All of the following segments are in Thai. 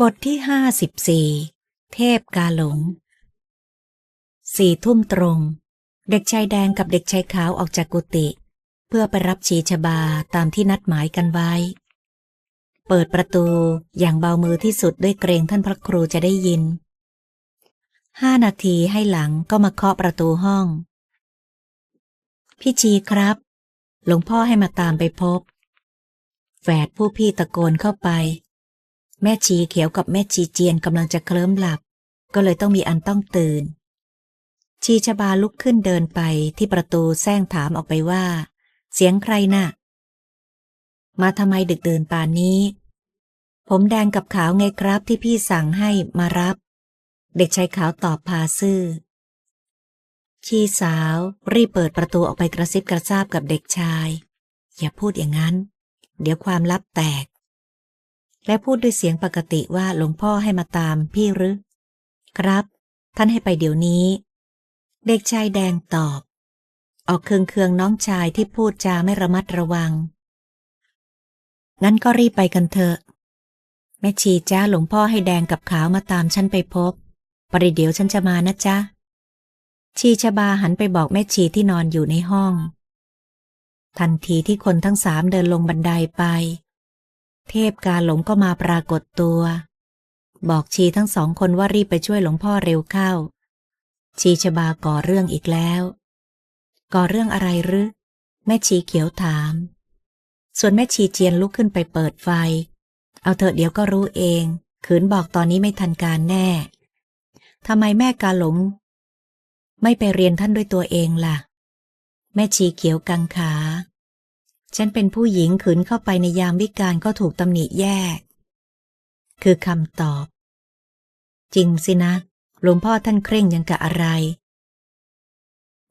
บทที่ห้าสิบสี่เทพกาหลง สี่ทุ่มตรง เด็กชายแดงกับเด็กชายขาวออกจากกุฏิเพื่อไปรับชีชบาตามที่นัดหมายกันไว้ เปิดประตูอย่างเบามือที่สุดด้วยเกรงท่านพระครูจะได้ยิน ห้านาทีให้หลังก็มาเคาะประตูห้อง พี่ชีครับ หลวงพ่อให้มาตามไปพบ แฝดผู้พี่ตะโกนเข้าไป แม่ชีเขียวกับแม่ชีเจียนกำลังจะเคลิ้มหลับ ก็เลยต้องมีอันต้องตื่น ชีชบาลุกขึ้นเดินไปที่ประตูแซงถามออกไปว่า เสียงใครน่ะ มาทำไมดึกเดินป่านนี้ ผมแดงกับขาวไงครับที่พี่สั่งให้มารับ เด็กชายขาวตอบพาซื่อ ชีสาวรีบเปิดประตูออกไปกระซิบกระซาบกับเด็กชาย อย่าพูดอย่างนั้น เดี๋ยวความลับแตก และพูดด้วยเสียงปกติว่าหลวงพ่อให้มาตามพี่หรือ ครับ ท่านให้ไปเดี๋ยวนี้ เด็กชายแดงตอบ ออกเคืองเคืองน้องชายที่พูดจาไม่ระมัดระวัง งั้นก็รีบไปกันเถอะ แม่ชีจ้าหลวงพ่อให้แดงกับขาวมาตามฉันไปพบ ปริเดี๋ยวฉันจะมานะจ๊ะ ชีชบาหันไปบอกแม่ชีที่นอนอยู่ในห้อง ทันทีที่คนทั้งสามเดินลงบันไดไป เทพกาหลงก็มาปรากฏตัว บอกชีทั้งสองคนว่ารีบไปช่วยหลวงพ่อเร็วเข้า ชีชบาก่อเรื่องอีกแล้ว ก่อเรื่องอะไรหรือแม่ชีเขียวถาม ส่วนแม่ชีเจียนลุกขึ้นไปเปิดไฟ เอาเถอะเดี๋ยวก็รู้เอง ขืนบอกตอนนี้ไม่ทันการแน่ทำไมแม่กาหลง ไม่ไปเรียนท่านด้วยตัวเองล่ะ แม่ชีเขียวกังขา ฉันเป็นผู้หญิงขืนเข้าไปในยามวิกาลก็ถูกตำหนิแย่ คือคำตอบ จริงสินะ หลวงพ่อท่านเคร่งยังกะอะไร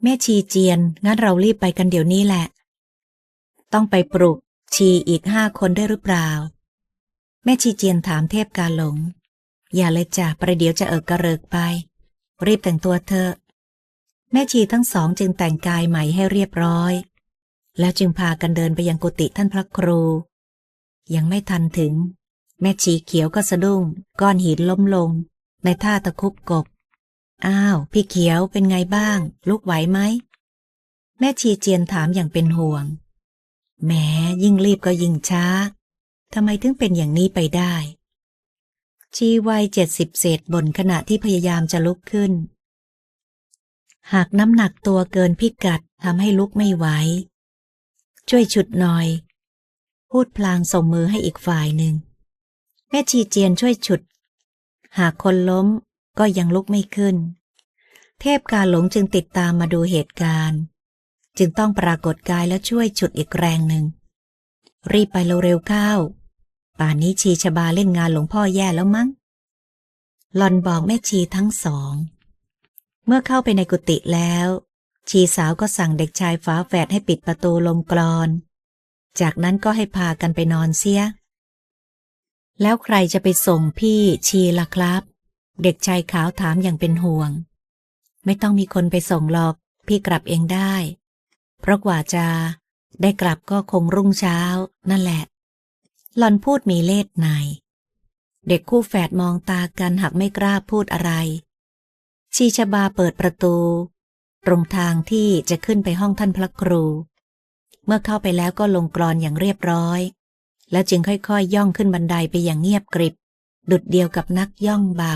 แม่ชีเจียน งั้นเรารีบไปกันเดี๋ยวนี้แหละ ต้องไปปลุกชีอีกห้าคนได้หรือเปล่า แม่ชีเจียนถามเทพกาหลง อย่าเลยจ้ะประเดี๋ยวจะเอิกกระเริกไป รีบแต่งตัวเถอะแม่ชีทั้งสองจึงแต่งกายใหม่ให้เรียบร้อย แล้วจึงพากันเดินไปยังกุฏิท่านพระครู ยังไม่ทันถึง แม่ชีเขียวก็สะดุ้ง ก้อนหินล้มลง ในท่าตะคุบกบ อ้าว พี่เขียวเป็นไงบ้าง ลุกไหวไหม แม่ชีเจียนถามอย่างเป็นห่วง แหมยิ่งรีบก็ยิ่งช้าทำไมถึงเป็นอย่างนี้ไปได้ ชีวัยเจ็ดสิบเศษบ่นขณะที่พยายามจะลุกขึ้น หากน้ำหนักตัวเกินพิกัดทำให้ลุกไม่ไหว ช่วยฉุดหน่อย พูดพลางส่งมือให้อีกฝ่ายหนึ่ง แม่ชีเจียนช่วยฉุด หากคนล้มก็ยังลุกไม่ขึ้น เทพกาหลงจึงติดตามมาดูเหตุการณ์ จึงต้องปรากฏกายและช่วยฉุดอีกแรงหนึ่ง รีบไปเร็วๆเข้าป่านนี้ชีชบาเล่นงานหลวงพ่อแย่แล้วมั้งหลอนบอกแม่ชีทั้งสอง เมื่อเข้าไปในกุฏิแล้ว ชีสาวก็สั่งเด็กชายฝาแฝดให้ปิดประตูลงกรอน จากนั้นก็ให้พากันไปนอนเสีย แล้วใครจะไปส่งพี่ชีล่ะครับ เด็กชายขาวถามอย่างเป็นห่วง ไม่ต้องมีคนไปส่งหรอก พี่กลับเองได้ เพราะกว่าจะ ได้กลับก็คงรุ่งเช้า นั่นแหละ หลอนพูดมีเล่ห์ในเด็กคู่แฝดมองตากันหากไม่กล้าพูดอะไร ชีชบาเปิดประตู ตรงทางที่จะขึ้นไปห้องท่านพระครู เมื่อเข้าไปแล้วก็ลงกรอนอย่างเรียบร้อย แล้วจึงค่อยๆยย่องขึ้นบันไดไปอย่างเงียบกริบ ดุดเดียวกับนักย่องเบา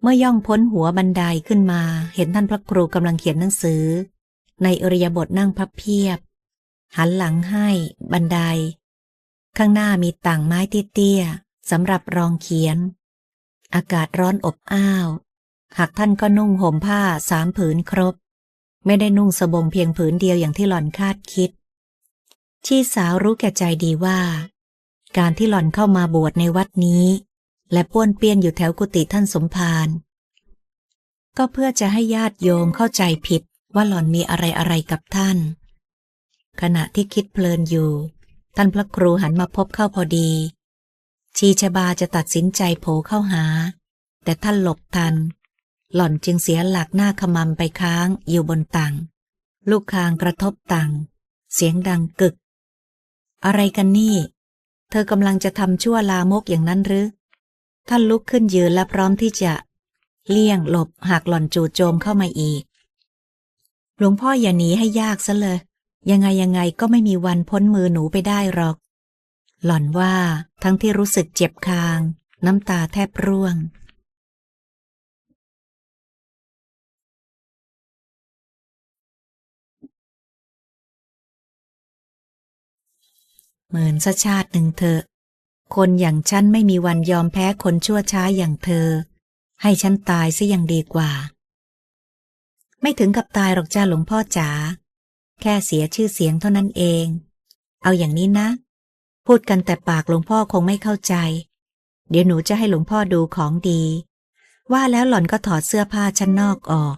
เมื่อย่องพ้นหัวบันไดขึ้นมา เห็นท่านพระครูกำลังเขียนหนังสือ ในอริยบทนั่งพับเพียบ หันหลังให้ บันได ข้างหน้ามีต่างไม้เตี้ยๆสำหรับรองเขียน อากาศร้อนอบอ้าว หากท่านก็นุ่งห่มผ้าสามผืนครบ ไม่ได้นุ่งสบงเพียงผืนเดียวอย่างที่หล่อนคาดคิด ชีสาวรู้แก่ใจดีว่า การที่หล่อนเข้ามาบวชในวัดนี้ และป้วนเปี้ยนอยู่แถวกุฏิท่านสมภารก็เพื่อจะให้ญาติโยมเข้าใจผิดว่าหล่อนมีอะไรอะไรกับท่าน ขณะที่คิดเพลินอยู่ ท่านพระครูหันมาพบเข้าพอดี ชีชบาจะตัดสินใจโผเข้าหา แต่ท่านหลบทัน หล่อนจึงเสียหลักหน้าขมำไปค้างอยู่บนตังลูกคางกระทบตังเสียงดังกึก อะไรกันนี่ เธอกำลังจะทำชั่วลามกอย่างนั้นหรือ ท่านลุกขึ้นยืนและพร้อมที่จะ เลี่ยงหลบหากหล่อนจู่โจมเข้ามาอีก หลวงพ่ออย่าหนีให้ยากซะเลย ยังไงยังไงก็ไม่มีวันพ้นมือหนูไปได้หรอก หล่อนว่าทั้งที่รู้สึกเจ็บคาง น้ำตาแทบร่วง เหมือนสักชาติหนึ่งเถอะ คนอย่างฉันไม่มีวันยอมแพ้คนชั่วช้าอย่างเธอ ให้ฉันตายซะยังดีกว่า ไม่ถึงกับตายหรอกจ้าหลวงพ่อจ๋า แค่เสียชื่อเสียงเท่านั้นเอง เอาอย่างนี้นะ พูดกันแต่ปากหลวงพ่อคงไม่เข้าใจ เดี๋ยวหนูจะให้หลวงพ่อดูของดี ว่าแล้วหล่อนก็ถอดเสื้อผ้าชั้นนอกออก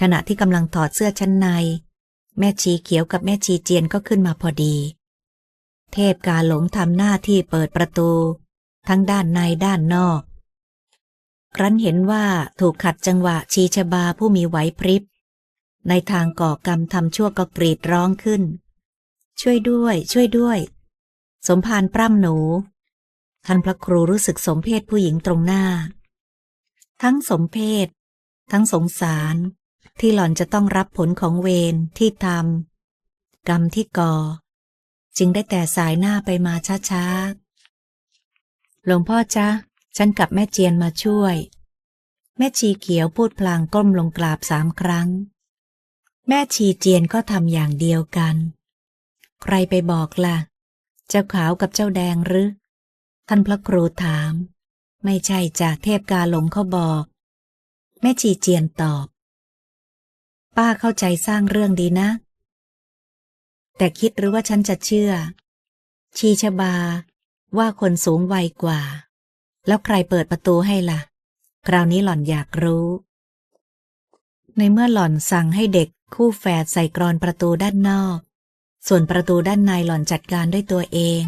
ขณะที่กำลังถอดเสื้อชั้นใน แม่ชีเขียวกับแม่ชีเจียนก็ขึ้นมาพอดี เทพกาหลงทำหน้าที่เปิดประตู ทั้งด้านในด้านนอก ครั้นเห็นว่าถูกขัดจังหวะชีชบาผู้มีไหวพริบ ในทางก่อกรรมทำชั่วก็กรีดร้องขึ้น ช่วยด้วย ช่วยด้วย สมภารปร่ำหนู ท่านพระครูรู้สึกสมเพศผู้หญิงตรงหน้า ทั้งสมเพศ ทั้งสงสาร ที่หล่อนจะต้องรับผลของเวรที่ทำกรรมที่ก่อ จึงได้แต่สายหน้าไปมาช้าๆ หลวงพ่อจ๊ะ ฉันกับแม่เจียนมาช่วย แม่ชีเขียวพูดพลางก้มลงกราบสามครั้ง แม่ชีเจียนก็ทำอย่างเดียวกัน ใครไปบอกล่ะ เจ้าขาวกับเจ้าแดงหรือ ท่านพระครูถาม ไม่ใช่จากเทพกาหลงเขาบอก แม่ชีเจียนตอบ ป้าเข้าใจสร้างเรื่องดีนะ แต่คิดหรือว่าฉันจะเชื่อ ชีชบา ว่าคนสูงวัยกว่า แล้วใครเปิดประตูให้ล่ะ คราวนี้หล่อนอยากรู้ ในเมื่อหล่อนสั่งให้เด็กคู่แฝดใส่กรอนประตูด้านนอก ส่วนประตูด้านในหล่อนจัดการด้วยตัวเอง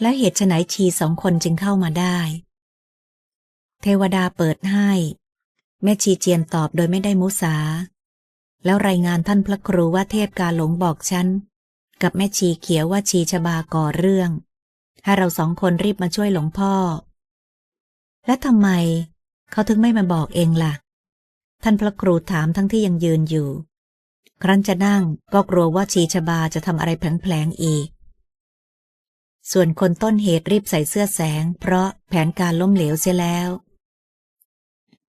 และเหตุไฉนชีสองคนจึงเข้ามาได้ เทวดาเปิดให้ แม่ชีเจียนตอบโดยไม่ได้มุสา แล้วรายงานท่านพระครูว่าเทพกาหลงบอกฉัน กับแม่ชีเขียวว่าชีชบาก่อเรื่อง ให้เราสองคนรีบมาช่วยหลวงพ่อ และทำไม เขาถึงไม่มาบอกเองล่ะ ท่านพระครูถามทั้งที่ยังยืนอยู่ ครั้นจะนั่งก็กลัวว่าชีชบาจะทำอะไรแผลงๆอีก ส่วนคนต้นเหตุรีบใส่เสื้อแสง เพราะแผนการล้มเหลวเสียแล้ว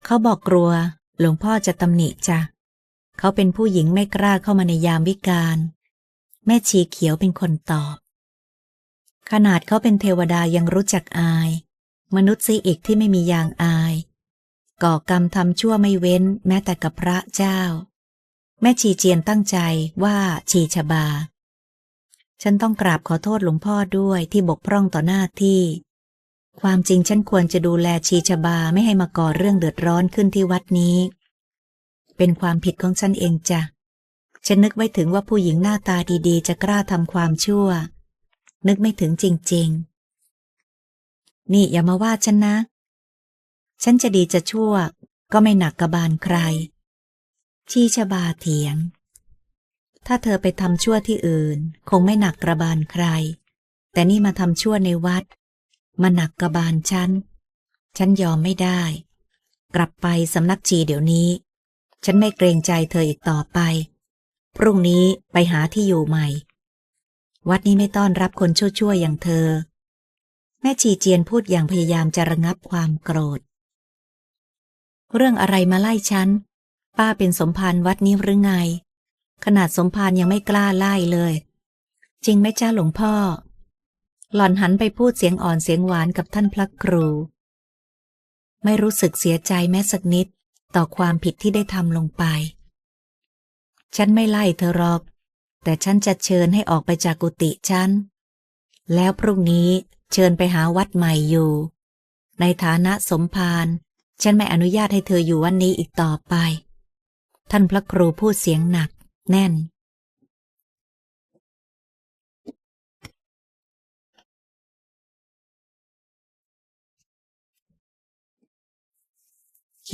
เขาบอกกลัว หลวงพ่อจะตำหนิจ้ะ เขาเป็นผู้หญิงไม่กล้าเข้ามาในยามวิกาล แม่ชีเขียวเป็นคนตอบ ขนาดเขาเป็นเทวดายังรู้จักอาย มนุษย์ซีอีกที่ไม่มียางอาย ก่อกรรมทำชั่วไม่เว้นแม้แต่กับพระเจ้า แม่ชีเจียนตั้งใจว่าชีชบา ฉันต้องกราบขอโทษหลวงพ่อด้วยที่บกพร่องต่อหน้าที่ ความจริงฉันควรจะดูแลชีชบาไม่ให้มาก่อเรื่องเดือดร้อนขึ้นที่วัดนี้ เป็นความผิดของฉันเองจ้ะ ฉันนึกไว้ถึงว่าผู้หญิงหน้าตาดีๆ จะกล้าทำความชั่ว นึกไม่ถึงจริง ๆ นี่อย่ามาว่าฉันนะ ฉันจะดีจะชั่ว ก็ไม่หนักกระบาลใคร ชีชบาเถียง ถ้าเธอไปทำชั่วที่อื่น คงไม่หนักกระบาลใคร แต่นี่มาทำชั่วในวัด มาหนักกระบาลฉัน ฉันยอมไม่ได้ กลับไปสำนักชีเดี๋ยวนี้ ฉันไม่เกรงใจเธออีกต่อไป พรุ่งนี้ไปหาที่อยู่ใหม่ วัดนี้ไม่ต้อนรับคนชั่วๆอย่างเธอ แม่ชีเจียนพูดอย่างพยายามจะระงับความโกรธ เรื่องอะไรมาไล่ฉัน ป้าเป็นสมภารวัดนี้หรือไง ขนาดสมภารยังไม่กล้าไล่เลย จริงไหมจ้าหลวงพ่อ หล่อนหันไปพูดเสียงอ่อนเสียงหวานกับท่านพระครู ไม่รู้สึกเสียใจแม้สักนิด ต่อความผิดที่ได้ทำลงไป ฉันไม่ไล่เธอหรอก แต่ฉันจะเชิญให้ออกไปจากกุฏิฉัน แล้วพรุ่งนี้เชิญไปหาวัดใหม่อยู่ ในฐานะสมภารฉันไม่อนุญาตให้เธออยู่วันนี้อีกต่อไป ท่านพระครูพูดเสียงหนัก แน่น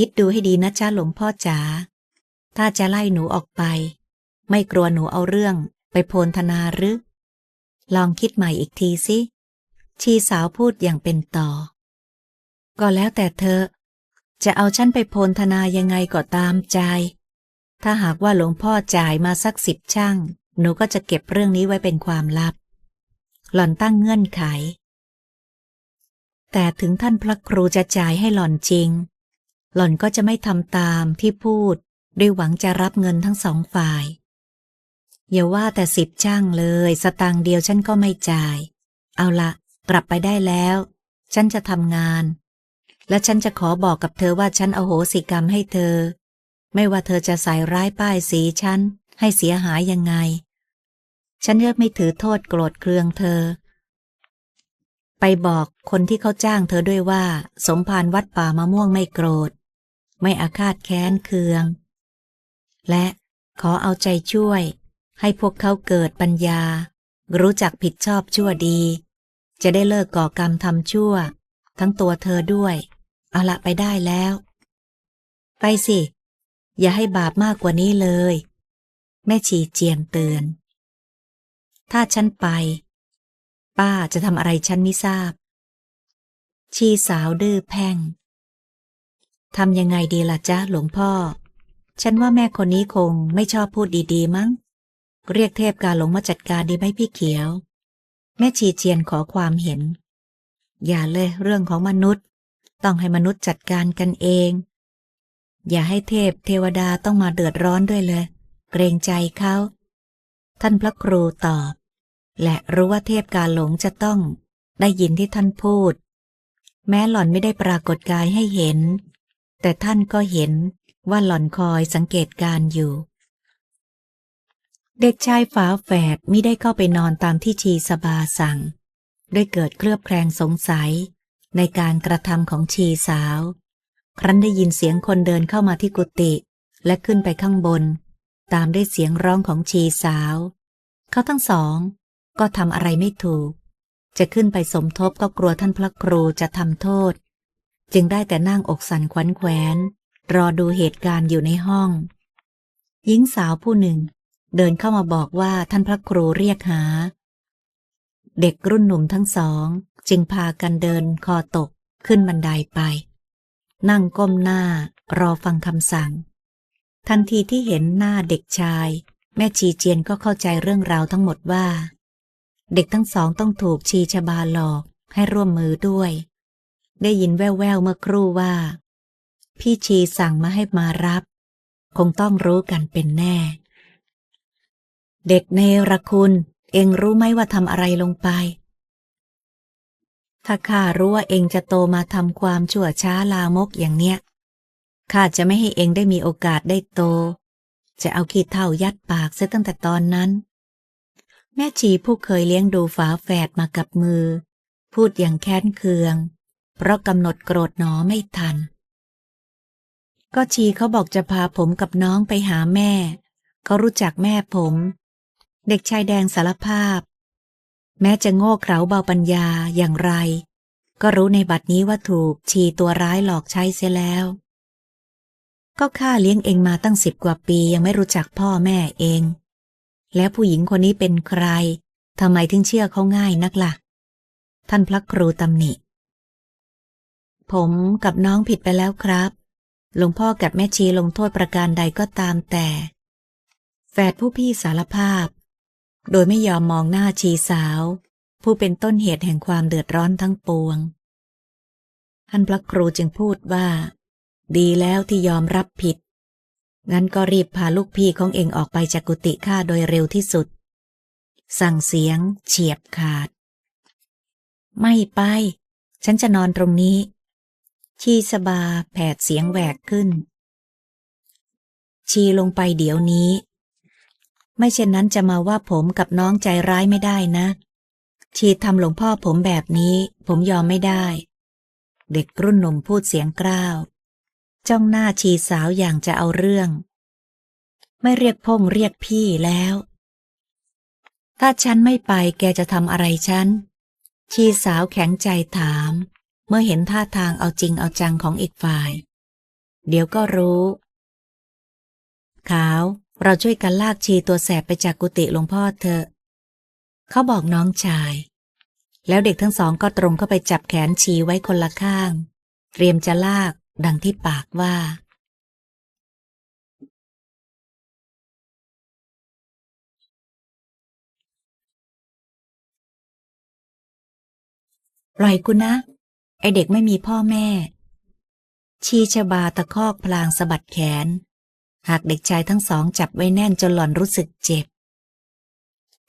คิดดูให้ดีนะจ้าหลวงพ่อจ๋า ถ้าจะไล่หนูออกไป ไม่กลัวหนูเอาเรื่องไปโพลธนาหรือ ลองคิดใหม่อีกทีสิ ชีสาวพูดอย่างเป็นต่อ ก็แล้วแต่เธอ จะเอาฉันไปโพนธนายังไงก็ตามใจ ถ้าหากว่าหลวงพ่อจ่ายมาสักสิบช่าง หนูก็จะเก็บเรื่องนี้ไว้เป็นความลับ หล่อนตั้งเงื่อนไขแต่ถึงท่านพระครูจะจ่ายให้หล่อนจริง หล่อนก็จะไม่ทำตามที่พูดด้วยหวังจะรับเงินทั้งสองฝ่าย อย่าว่าแต่สิบช่างเลย สตางค์เดียวฉันก็ไม่จ่าย เอาละกลับไปได้แล้ว ฉันจะทำงาน และฉันจะขอบอกกับเธอว่าฉันอโหสิกรรมให้เธอ ไม่ว่าเธอจะใส่ร้ายป้ายสีฉัน ให้เสียหายยังไง ฉันเลือกไม่ถือโทษโกรธเคืองเธอ ไปบอกคนที่เขาจ้างเธอด้วยว่า สมภารวัดป่ามะม่วงไม่โกรธ ไม่อาฆาตแค้นเคือง และขอเอาใจช่วย ให้พวกเขาเกิดปัญญา รู้จักผิดชอบชั่วดี จะได้เลิกก่อกรรมทำชั่ว ทั้งตัวเธอด้วย เอาละไปได้แล้ว ไปสิ อย่าให้บาปมากกว่านี้เลย แม่ชีเจียนเตือน ถ้าฉันไป ป้าจะทำอะไรฉันไม่ทราบ ชีสาวดื้อแพ่ง ทำยังไงดีล่ะจ๊ะหลวงพ่อ ฉันว่าแม่คนนี้คงไม่ชอบพูดดีๆมั้ง เรียกเทพกาหลงมาจัดการดีไหมพี่เขียว แม่ชีเจียนขอความเห็น อย่าเลยเรื่องของมนุษย์ ต้องให้มนุษย์จัดการกันเอง อย่าให้เทพเทวดาต้องมาเดือดร้อนด้วยเลย เกรงใจเขา ท่านพระครูตอบ และรู้ว่าเทพกาหลงจะต้องได้ยินที่ท่านพูด แม้หล่อนไม่ได้ปรากฏกายให้เห็น แต่ท่านก็เห็นว่าหล่อนคอยสังเกตการอยู่ เด็กชายฝาแฝดมิได้เข้าไปนอนตามที่ชีสบาสั่ง ด้วยเกิดเครือบแคลงสงสัย ในการกระทำของชีสาว ครั้นได้ยินเสียงคนเดินเข้ามาที่กุฏิและขึ้นไปข้างบน ตามด้วยเสียงร้องของชีสาว เขาทั้งสอง ก็ทำอะไรไม่ถูก จะขึ้นไปสมทบก็กลัวท่านพระครูจะทำโทษ จึงได้แต่นั่งอกสั่นขวัญแขวน รอดูเหตุการณ์อยู่ในห้อง หญิงสาวผู้หนึ่ง เดินเข้ามาบอกว่าท่านพระครูเรียกหา เด็กรุ่นหนุ่มทั้งสอง จึงพากันเดินคอตกขึ้นบันไดไป นั่งก้มหน้ารอฟังคำสั่ง ทันทีที่เห็นหน้าเด็กชาย แม่ชีเจียนก็เข้าใจเรื่องราวทั้งหมดว่า เด็กทั้งสองต้องถูกชีชบาหลอกให้ร่วมมือด้วย ได้ยินแว่วๆเมื่อครู่ว่า พี่ชีสั่งมาให้มารับ คงต้องรู้กันเป็นแน่ เด็กเนรคุณ เองรู้ไหมว่าทำอะไรลงไป ถ้าข้ารู้ว่าเองจะโตมาทำความชั่วช้าลามกอย่างเนี้ยข้าจะไม่ให้เองได้มีโอกาสได้โต จะเอาขีดเท่ายัดปากเสียตั้งแต่ตอนนั้น แม่ชีผู้เคยเลี้ยงดูฝาแฝดมากับมือ พูดอย่างแค้นเคือง เพราะกำหนดโกรธหนอไม่ทัน ก็ชีเขาบอกจะพาผมกับน้องไปหาแม่ เขารู้จักแม่ผม เด็กชายแดงสารภาพ แม้จะโง่เขลาเบาปัญญาอย่างไร ก็รู้ในบัดนี้ว่าถูกชีตัวร้ายหลอกใช้เสียแล้ว ก็ข้าเลี้ยงเองมาตั้งสิบกว่าปียังไม่รู้จักพ่อแม่เอง แล้วผู้หญิงคนนี้เป็นใครทำไมถึงเชื่อเขาง่ายนักละ่ะ ท่านพระครูตำหนิ ผมกับน้องผิดไปแล้วครับ หลวงพ่อกับแม่ชีลงโทษประการใดก็ตามแต่ แฝดผู้พี่สารภาพ โดยไม่ยอมมองหน้าชีสาว ผู้เป็นต้นเหตุแห่งความเดือดร้อนทั้งปวง ท่านพระครูจึงพูดว่า ดีแล้วที่ยอมรับผิด งั้นก็รีบพาลูกพี่ของเองออกไปจากกุฏิข้าโดยเร็วที่สุด สั่งเสียงเฉียบขาด ไม่ไป ฉันจะนอนตรงนี้ ชีสบาแผดเสียงแหวกขึ้น ชีลงไปเดี๋ยวนี้ ไม่เช่นนั้นจะมาว่าผมกับน้องใจร้ายไม่ได้นะ ชีทำหลวงพ่อผมแบบนี้ ผมยอมไม่ได้ เด็กรุ่นหนุ่มพูดเสียงกร้าว จ้องหน้าชีสาวอย่างจะเอาเรื่อง ไม่เรียกพงเรียกพี่แล้ว ถ้าฉันไม่ไปแกจะทำอะไรฉันชีสาวแข็งใจถาม เมื่อเห็นท่าทางเอาจริงเอาจังของอีกฝ่าย เดี๋ยวก็รู้ ขาว เราช่วยกันลากชีตัวแสบไปจากกุฏิหลวงพ่อเถอะ เขาบอกน้องชาย แล้วเด็กทั้งสองก็ตรงเข้าไปจับแขนชีไว้คนละข้าง เตรียมจะลากดังที่ปากว่าปล่อยกูนะ ไอเด็กไม่มีพ่อแม่ ชีชบาตะคอกพลางสะบัดแขน หากเด็กชายทั้งสองจับไว้แน่นจนหล่อนรู้สึกเจ็บ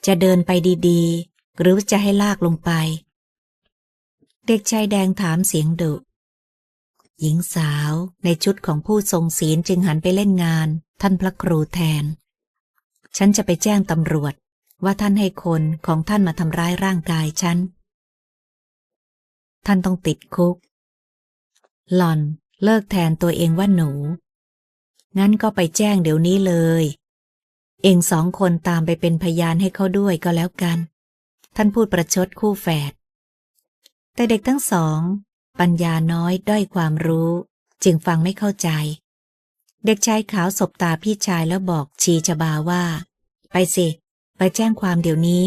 จะเดินไปดีๆ หรือจะให้ลากลงไป เด็กชายแดงถามเสียงดุ หญิงสาวในชุดของผู้ทรงศีลจึงหันไปเล่นงาน ท่านพระครูแทน ฉันจะไปแจ้งตำรวจว่าท่านให้คนของท่านมาทำร้ายร่างกายฉัน ท่านต้องติดคุก หล่อนเลิกแทนตัวเองว่าหนู งั้นก็ไปแจ้งเดี๋ยวนี้เลย เองสองคนตามไปเป็นพยานให้เขาด้วยก็แล้วกัน ท่านพูดประชดคู่แฝด แต่เด็กทั้งสอง ปัญญาน้อยด้อยความรู้ จึงฟังไม่เข้าใจ เด็กชายขาวสบตาพี่ชายแล้วบอกชีชบาว่า ไปสิ ไปแจ้งความเดี๋ยวนี้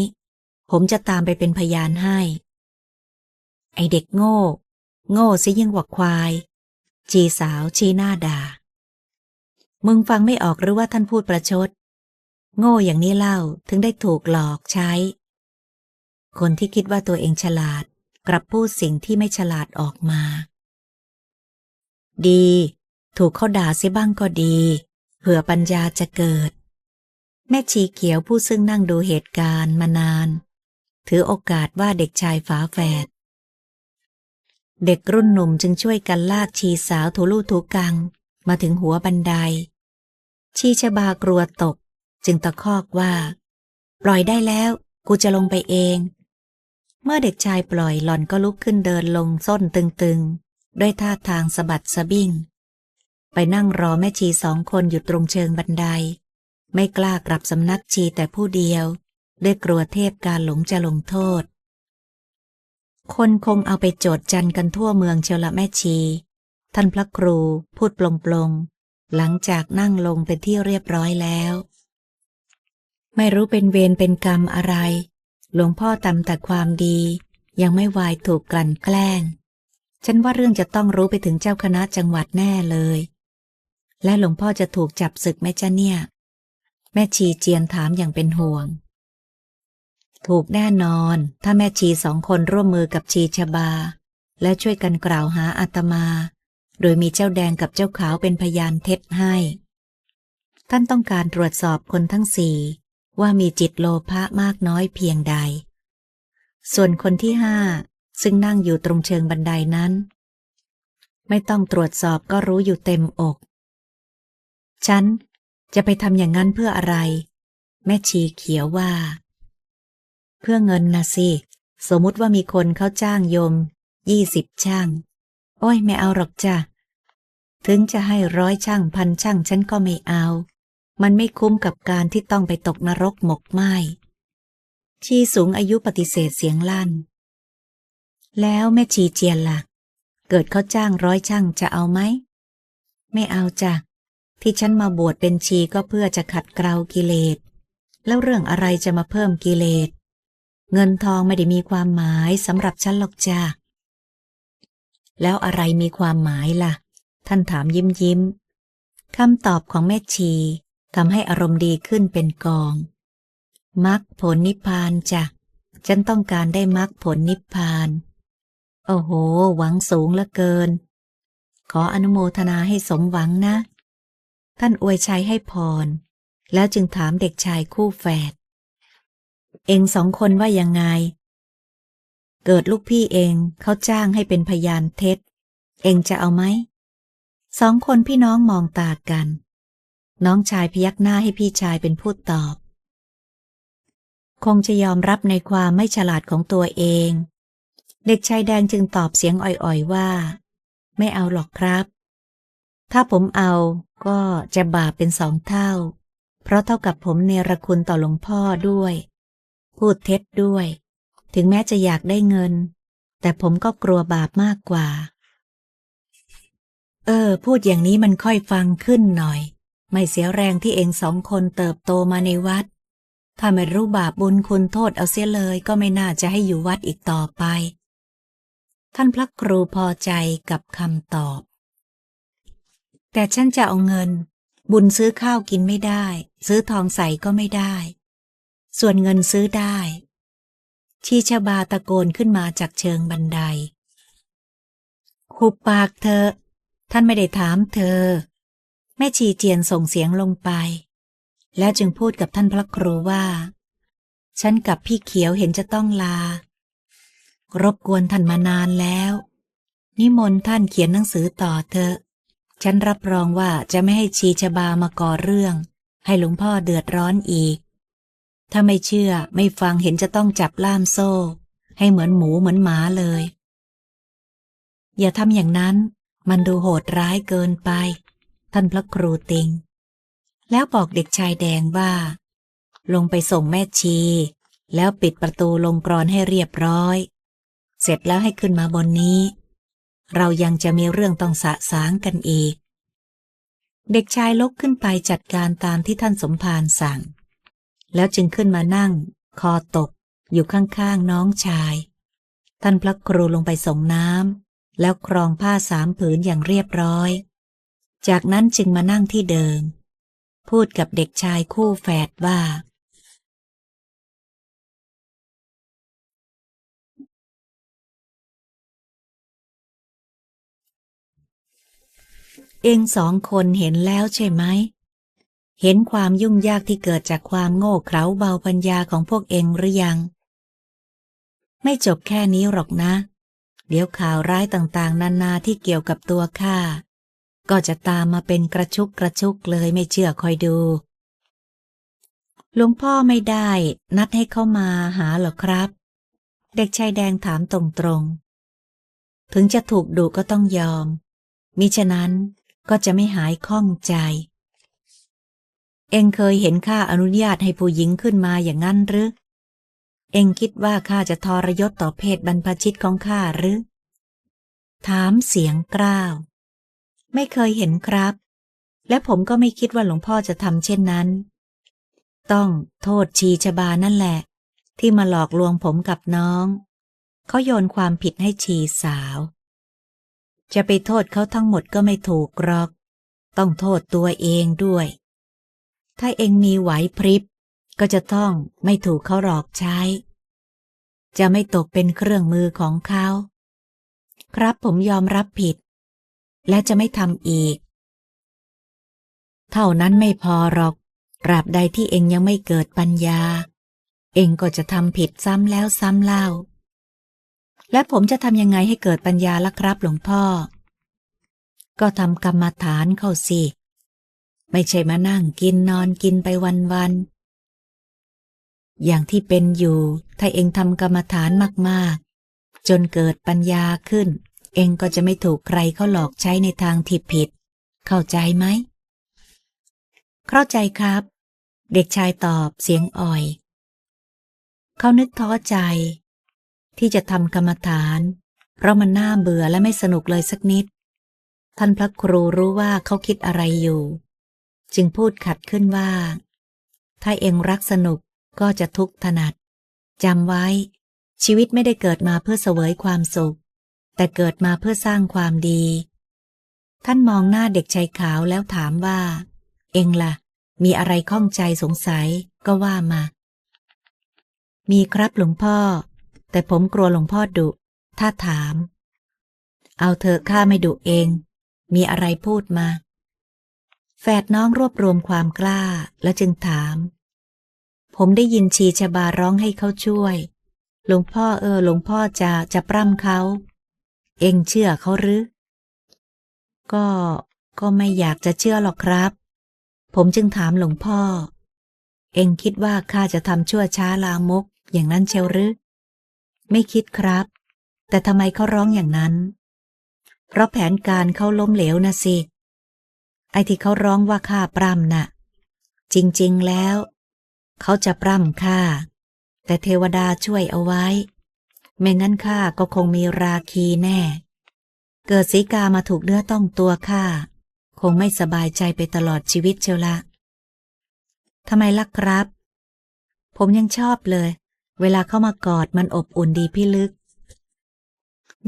ผมจะตามไปเป็นพยานให้ ไอเด็กโง่ โง่ซะยิ่งกว่าควายชีสาวชี้หน้าด่า มึงฟังไม่ออกหรือว่าท่านพูดประชด โง่อย่างนี้เล่าถึงได้ถูกหลอกใช้ คนที่คิดว่าตัวเองฉลาด กลับพูดสิ่งที่ไม่ฉลาดออกมา ดี ถูกเขาด่าเสียบ้างก็ดีเผื่อปัญญาจะเกิด แม่ชีเขียวผู้ซึ่งนั่งดูเหตุการณ์มานาน ถือโอกาสว่าเด็กชายฝาแฝด เด็กรุ่นหนุ่มจึงช่วยกันลากชีสาวถูลู่ถูกัง มาถึงหัวบันได ชีชบากลัวตก จึงตะคอกว่า ปล่อยได้แล้ว กูจะลงไปเอง เมื่อเด็กชายปล่อยหล่อนก็ลุกขึ้นเดินลงส้นตึงๆ ด้วยท่าทางสะบัดสะบิ้ง ไปนั่งรอแม่ชีสองคนอยู่ตรงเชิงบันได ไม่กล้ากลับสำนักชีแต่ผู้เดียว ด้วยกลัวเทพการหลงจะลงโทษ คนคงเอาไปโจดจันกันทั่วเมืองเชียวละแม่ชี ท่านพระครูพูดปลงๆหลังจากนั่งลงเป็นที่เรียบร้อยแล้ว ไม่รู้เป็นเวรเป็นกรรมอะไร หลวงพ่อทำแต่ความดี ยังไม่วายถูกกลั่นแกล้ง ฉันว่าเรื่องจะต้องรู้ไปถึงเจ้าคณะจังหวัดแน่เลย และหลวงพ่อจะถูกจับศึกไหมจ๊ะเนี่ย แม่ชีเจียนถามอย่างเป็นห่วง ถูกแน่นอน ถ้าแม่ชีสองคนร่วมมือกับชีชบา และช่วยกันกล่าวหาอาตมา โดยมีเจ้าแดงกับเจ้าขาวเป็นพยานเท็จให้ ท่านต้องการตรวจสอบคนทั้งสี่ว่ามีจิตโลภะมากน้อยเพียงใด ส่วนคนที่ห้าซึ่งนั่งอยู่ตรงเชิงบันไดนั้น ไม่ต้องตรวจสอบก็รู้อยู่เต็มอก ฉันจะไปทำอย่างนั้นเพื่ออะไร แม่ชีเขียวว่า เพื่อเงินนะสิ สมมุติว่ามีคนเขาจ้างโยม ยี่สิบช่าง โอ้ยไม่เอาหรอกจ้ะ ถึงจะให้ร้อยช่างพันช่างฉันก็ไม่เอา มันไม่คุ้มกับการที่ต้องไปตกนรกหมกไหมชีสูงอายุปฏิเสธเสียงลั่น แล้วแม่ชีเจียนล่ะ เกิดเขาจ้างร้อยช่างจะเอาไหม ไม่เอาจ้ะ ที่ฉันมาบวชเป็นชีก็เพื่อจะขัดเกลากิเลส แล้วเรื่องอะไรจะมาเพิ่มกิเลส เงินทองไม่ได้มีความหมายสำหรับฉันหรอกจ้าแล้วอะไรมีความหมายล่ะ ท่านถามยิ้มยิ้มคำตอบของแม่ชีทำให้อารมณ์ดีขึ้นเป็นกองมรรคผลนิพพานจ้ะ ฉันต้องการได้มรรคผลนิพพาน โอ้โห หวังสูงเหลือเกิน ขออนุโมทนาให้สมหวังนะ ท่านอวยชัยให้พร แล้วจึงถามเด็กชายคู่แฝด เองสองคนว่ายังไง เกิดลูกพี่เองเขาจ้างให้เป็นพยานเท็จ เองจะเอาไหม สองคนพี่น้องมองตากัน น้องชายพยักหน้าให้พี่ชายเป็นผู้ตอบ คงจะยอมรับในความไม่ฉลาดของตัวเอง เด็กชายแดงจึงตอบเสียงอ่อยๆว่า ไม่เอาหรอกครับ ถ้าผมเอาก็จะบาปเป็นสองเท่า เพราะเท่ากับผมเนรคุณต่อหลวงพ่อด้วย พูดเท็จด้วย ถึงแม้จะอยากได้เงิน แต่ผมก็กลัวบาปมากกว่า เออ พูดอย่างนี้มันค่อยฟังขึ้นหน่อย ไม่เสียแรงที่เองสองคนเติบโตมาในวัด ถ้าไม่รู้บาปบุญคุณโทษเอาเสียเลยก็ไม่น่าจะให้อยู่วัดอีกต่อไป ท่านพระครูพอใจกับคำตอบ แต่ฉันจะเอาเงิน บุญซื้อข้าวกินไม่ได้ ซื้อทองใส่ก็ไม่ได้ ส่วนเงินซื้อได้ ชีชบาตะโกนขึ้นมาจากเชิงบันไดหุบปากเธอ ท่านไม่ได้ถามเธอ แม่ชีเจียนส่งเสียงลงไป แล้วจึงพูดกับท่านพระครูว่า ฉันกับพี่เขียวเห็นจะต้องลา รบกวนท่านมานานแล้ว นิมนต์ท่านเขียนหนังสือต่อเถอะฉันรับรองว่าจะไม่ให้ชีชบามาก่อเรื่อง ให้หลวงพ่อเดือดร้อนอีก ถ้าไม่เชื่อไม่ฟังเห็นจะต้องจับล่ามโซ่ ให้เหมือนหมูเหมือนหมาเลย อย่าทำอย่างนั้น มันดูโหดร้ายเกินไป ท่านพระครูติง แล้วบอกเด็กชายแดงว่า ลงไปส่งแม่ชี แล้วปิดประตูลงกรอนให้เรียบร้อย เสร็จแล้วให้ขึ้นมาบนนี้ เรายังจะมีเรื่องต้องสะสางกันอีก เด็กชายลุกขึ้นไปจัดการตามที่ท่านสมภารสั่ง แล้วจึงขึ้นมานั่ง คอตก อยู่ข้างๆน้องชาย ท่านพระครูลงไปส่งน้ำแล้วครองผ้าสามผืนอย่างเรียบร้อย จากนั้นจึงมานั่งที่เดิม พูดกับเด็กชายคู่แฝดว่า เองสองคนเห็นแล้วใช่ไหม เห็นความยุ่งยากที่เกิดจากความโง่เขลาเบาปัญญาของพวกเองหรือยัง ไม่จบแค่นี้หรอกนะ เดี๋ยวข่าวร้ายต่างๆ นานาที่เกี่ยวกับตัวข้าก็จะตามมาเป็นกระชุกกระชุกเลยไม่เชื่อคอยดูหลวงพ่อไม่ได้นัดให้เข้ามาหาหรอครับ เด็กชายแดงถามตรงๆ ถึงจะถูกดุก็ต้องยอมมิฉะนั้นก็จะไม่หายข้องใจ เองเคยเห็นข้าอนุญาตให้ผู้หญิงขึ้นมาอย่างนั้นหรือ เองคิดว่าข้าจะทรยศต่อเพศบรรพชิตของข้าหรือ ถามเสียงกล้าว ไม่เคยเห็นครับ และผมก็ไม่คิดว่าหลวงพ่อจะทำเช่นนั้น ต้องโทษชีชบานั่นแหละ ที่มาหลอกลวงผมกับน้อง เขาโยนความผิดให้ชีสาว จะไปโทษเขาทั้งหมดก็ไม่ถูกหรอก ต้องโทษตัวเองด้วย ถ้าเองมีไหวพริบ ก็จะต้องไม่ถูกเขาหลอกใช้ จะไม่ตกเป็นเครื่องมือของเขา ครับผมยอมรับผิด และจะไม่ทำอีก เท่านั้นไม่พอหรอกตราบใดที่เองยังไม่เกิดปัญญา เองก็จะทำผิดซ้ำแล้วซ้ำเล่า และผมจะทำยังไงให้เกิดปัญญาล่ะครับหลวงพ่อ ก็ทำกรรมฐานเข้าสิ ไม่ใช่มานั่งกินนอนกินไปวันๆ อย่างที่เป็นอยู่ ถ้าเองทำกรรมฐานมากๆ จนเกิดปัญญาขึ้น เองก็จะไม่ถูกใครเขาหลอกใช้ในทางที่ผิด เข้าใจไหม เข้าใจครับ เด็กชายตอบเสียงอ่อย เขานึกท้อใจ ที่จะทำกรรมฐาน เพราะมันน่าเบื่อและไม่สนุกเลยสักนิดท่านพระครูรู้ว่าเขาคิดอะไรอยู่ จึงพูดขัดขึ้นว่า ถ้าเองรักสนุกก็จะทุกข์ถนัดจำไว้ ชีวิตไม่ได้เกิดมาเพื่อเสวยความสุข แต่เกิดมาเพื่อสร้างความดี ท่านมองหน้าเด็กชายขาวแล้วถามว่า เองล่ะ มีอะไรข้องใจสงสัยก็ว่ามา มีครับหลวงพ่อ แต่ผมกลัวหลวงพ่อดุ ถ้าถาม เอาเถอะข้าไม่ดุเอง มีอะไรพูดมา แฝดน้องรวบรวมความกล้าแล้วจึงถาม ผมได้ยินชีชบาร้องให้เขาช่วย หลวงพ่อเออ หลวงพ่อจะจะปล้ำเขา เองเชื่อเขาหรือ ก็ก็ไม่อยากจะเชื่อหรอกครับ ผมจึงถามหลวงพ่อ เองคิดว่าข้าจะทำชั่วช้าลามก อย่างนั้นเชียวหรือ ไม่คิดครับ แต่ทำไมเขาร้องอย่างนั้น เพราะแผนการเขาล้มเหลวนะสิ ไอ้ที่เขาร้องว่าข้าปล้ำน่ะ จริงๆแล้ว เขาจะปล้ำข้าแต่เทวดาช่วยเอาไว้ ไม่งั้นข้าก็คงมีราคีแน่ เกิดสีกามาถูกเนื้อต้องตัวข้าคงไม่สบายใจไปตลอดชีวิตเชียวละทำไมล่ะครับ ผมยังชอบเลย เวลาเข้ามากอดมันอบอุ่นดีพี่ลึก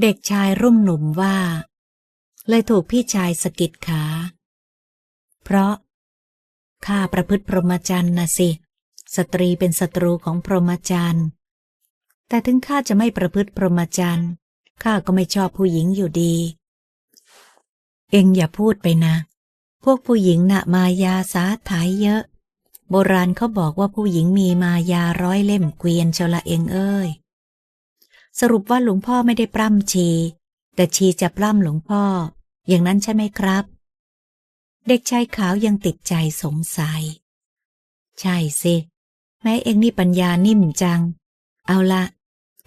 เด็กชายรุ่มหนุ่มว่า เลยถูกพี่ชายสะกิดขา เพราะข้าประพฤติพรหมจรรย์นะสิ สตรีเป็นศัตรูของพรหมจรรย์ แต่ถึงข้าจะไม่ประพฤติพรหมจรรย์ข้าก็ไม่ชอบผู้หญิงอยู่ดี เอ็งอย่าพูดไปนะ พวกผู้หญิงน่ะมายาสาถายเยอะ โบราณเขาบอกว่าผู้หญิงมีมายาร้อยเล่มเกวียนเชละเองเอ้ย สรุปว่าหลวงพ่อไม่ได้ปล้ำชี แต่ชีจะปล้ำหลวงพ่อ อย่างนั้นใช่ไหมครับ เด็กชายขาวยังติดใจสงสัย ใช่สิแม้เองนี่ปัญญานิ่มจัง เอาละ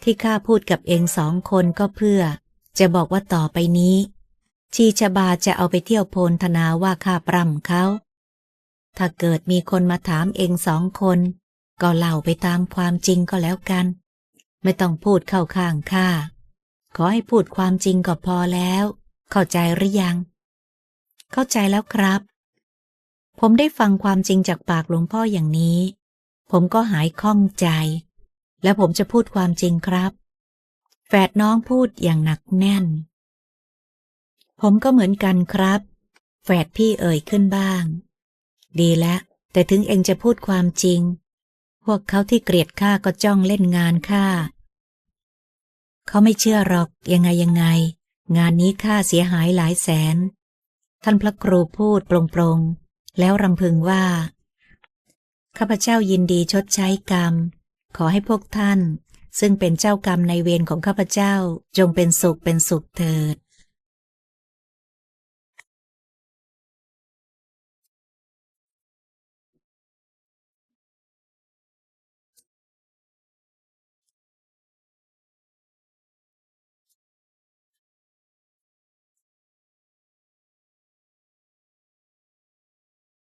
ที่ข้าพูดกับเองสองคนก็เพื่อ จะบอกว่าต่อไปนี้ ชีชบาจะเอาไปเที่ยวโพนธนาว่าข้าปล้ำเขา ถ้าเกิดมีคนมาถามเองสองคน ก็เล่าไปตามความจริงก็แล้วกัน ไม่ต้องพูดเข้าข้างข้าขอให้พูดความจริงก็พอแล้ว เข้าใจหรือยัง เข้าใจแล้วครับ ผมได้ฟังความจริงจากปากหลวงพ่ออย่างนี้ ผมก็หายข้องใจ และผมจะพูดความจริงครับ แฝดน้องพูดอย่างหนักแน่น ผมก็เหมือนกันครับ แฝดพี่เอ่ยขึ้นบ้าง ดีแล้ว แต่ถึงเองจะพูดความจริง พวกเขาที่เกลียดข้าก็จ้องเล่นงานข้าเขาไม่เชื่อหรอกยังไงยังไง งานนี้ข้าเสียหายหลายแสน ท่านพระครูพูดโปร่งๆ แล้วรำพึงว่า ข้าพเจ้ายินดีชดใช้กรรม ขอให้พวกท่าน ซึ่งเป็นเจ้ากรรมในเวรของข้าพเจ้าจงเป็นสุขเป็นสุขเถิด